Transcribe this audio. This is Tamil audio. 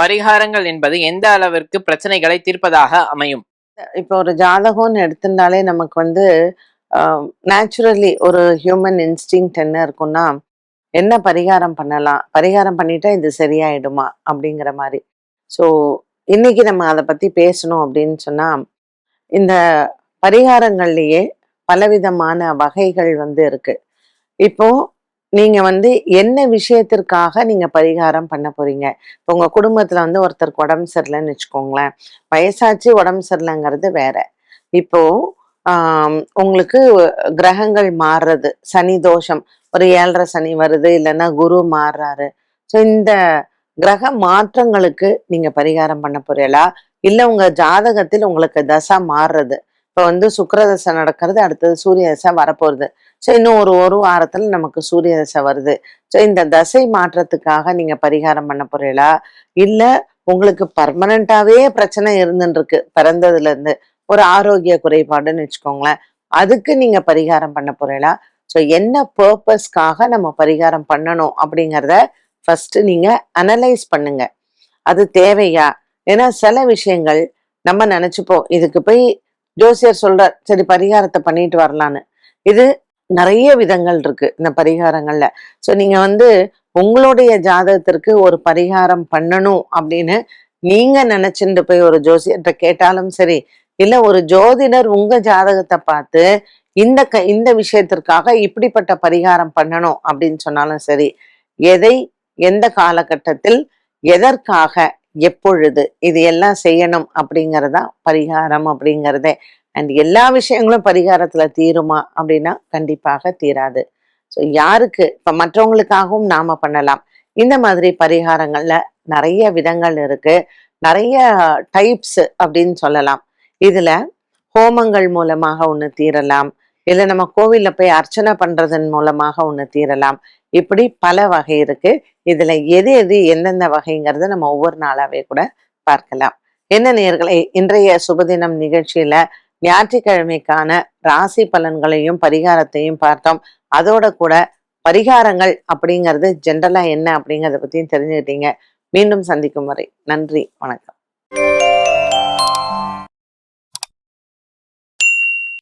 பரிகாரங்கள் என்பது எந்த அளவிற்கு பிரச்சனைகளை தீர்ப்பதாக அமையும்? இப்போ ஒரு ஜாதகம்னு எடுத்திருந்தாலே நமக்கு வந்து நேச்சுரலி ஒரு ஹியூமன் இன்ஸ்டிங் என்ன இருக்கும்னா என்ன பரிகாரம் பண்ணலாம்? பரிகாரம் பண்ணிட்டா இது சரியாயிடுமா? அப்படிங்கிற மாதிரி. ஸோ இன்னைக்கு நம்ம அதை பத்தி பேசணும் அப்படின்னு சொன்னா இந்த பரிகாரங்கள்லேயே பலவிதமான வகைகள் வந்து இருக்கு. இப்போ நீங்க வந்து என்ன விஷயத்திற்காக நீங்க பரிகாரம் பண்ண போறீங்க? இப்போ உங்க குடும்பத்துல வந்து ஒருத்தருக்கு உடம்பு சரியில்லைன்னு வச்சுக்கோங்களேன். வயசாச்சு உடம்பு சரியில்லைங்கிறது வேற. இப்போ உங்களுக்கு கிரகங்கள் மாறுறது சனி தோஷம் ஒரு ஏழரை சனி வருது இல்லைன்னா குரு மாறுறாரு. ஸோ இந்த கிரக மாற்றங்களுக்கு நீங்க பரிகாரம் பண்ண போறீங்களா? இல்லை உங்க ஜாதகத்தில் உங்களுக்கு தசை மாறுறது. இப்போ வந்து சுக்கிர தசை நடக்கிறது அடுத்தது சூரிய தசை வரப்போகுது. ஸோ இன்னும் ஒரு ஒரு வாரத்தில் நமக்கு சூரிய தசை வருது. ஸோ இந்த தசை மாற்றத்துக்காக நீங்க பரிகாரம் பண்ண போறீங்களா? இல்லை உங்களுக்கு பர்மனண்டாவே பிரச்சனை இருந்துருக்கு பிறந்ததுல இருந்து. ஒரு ஆரோக்கிய குறைபாடுன்னு வச்சுக்கோங்களேன். அதுக்கு நீங்க பரிகாரம் பண்ண போறீங்களா? ஸோ என்ன பர்பஸ்க்காக நம்ம பரிகாரம் பண்ணணும் அப்படிங்கிறத ஃபர்ஸ்ட் நீங்க அனலைஸ் பண்ணுங்க. அது தேவையா? ஏன்னா சில விஷயங்கள் நம்ம நினைச்சுப்போம். இதுக்கு போய் ஜோசியர் சொல்ற சரி பரிகாரத்தை பண்ணிட்டு வரலான்னு. இது நிறைய விதங்கள் இருக்கு இந்த பரிகாரங்கள்ல. ஸோ நீங்க வந்து உங்களுடைய ஜாதகத்திற்கு ஒரு பரிகாரம் பண்ணணும் அப்படின்னு நீங்க நினைச்சுட்டு போய் ஒரு ஜோசியர்கிட்ட கேட்டாலும் சரி இல்ல ஒரு ஜோதிடர் உங்க ஜாதகத்தை பார்த்து இந்த க இந்த விஷயத்திற்காக இப்படிப்பட்ட பரிகாரம் பண்ணணும் அப்படின்னு சொன்னாலும் சரி எதை எந்த காலகட்டத்தில் எதற்காக எப்பொழுது இது எல்லாம் செய்யணும் அப்படிங்கறதா பரிகாரம் அப்படிங்கிறதே அண்ட் எல்லா விஷயங்களும் பரிகாரத்துல தீருமா அப்படின்னா கண்டிப்பாக தீராது. ஸோ யாருக்கு? இப்போ மற்றவங்களுக்காகவும் நாம பண்ணலாம். இந்த மாதிரி பரிகாரங்கள்ல நிறைய விதங்கள் இருக்கு. நிறைய டைப்ஸ் அப்படின்னு சொல்லலாம். இதுல ஹோமங்கள் மூலமாக ஒன்று தீரலாம். இல்லை நம்ம கோவிலில் போய் அர்ச்சனை பண்றதன் மூலமாக ஒன்று தீரலாம். இப்படி பல வகை இருக்கு. இதுல எது எது எந்தெந்த வகைங்கிறத நம்ம ஒவ்வொரு நாளாவே கூட பார்க்கலாம். என்ன நேர்களை இன்றைய சுபதினம் நிகழ்ச்சியில ஞாயிற்றுக்கிழமைக்கான ராசி பலன்களையும் பரிகாரத்தையும் பார்த்தோம். அதோட கூட பரிகாரங்கள் அப்படிங்கிறது ஜென்ரலா என்ன அப்படிங்கறத பத்தியும் தெரிஞ்சுக்கிட்டீங்க. மீண்டும் சந்திக்கும் வரை நன்றி வணக்கம்.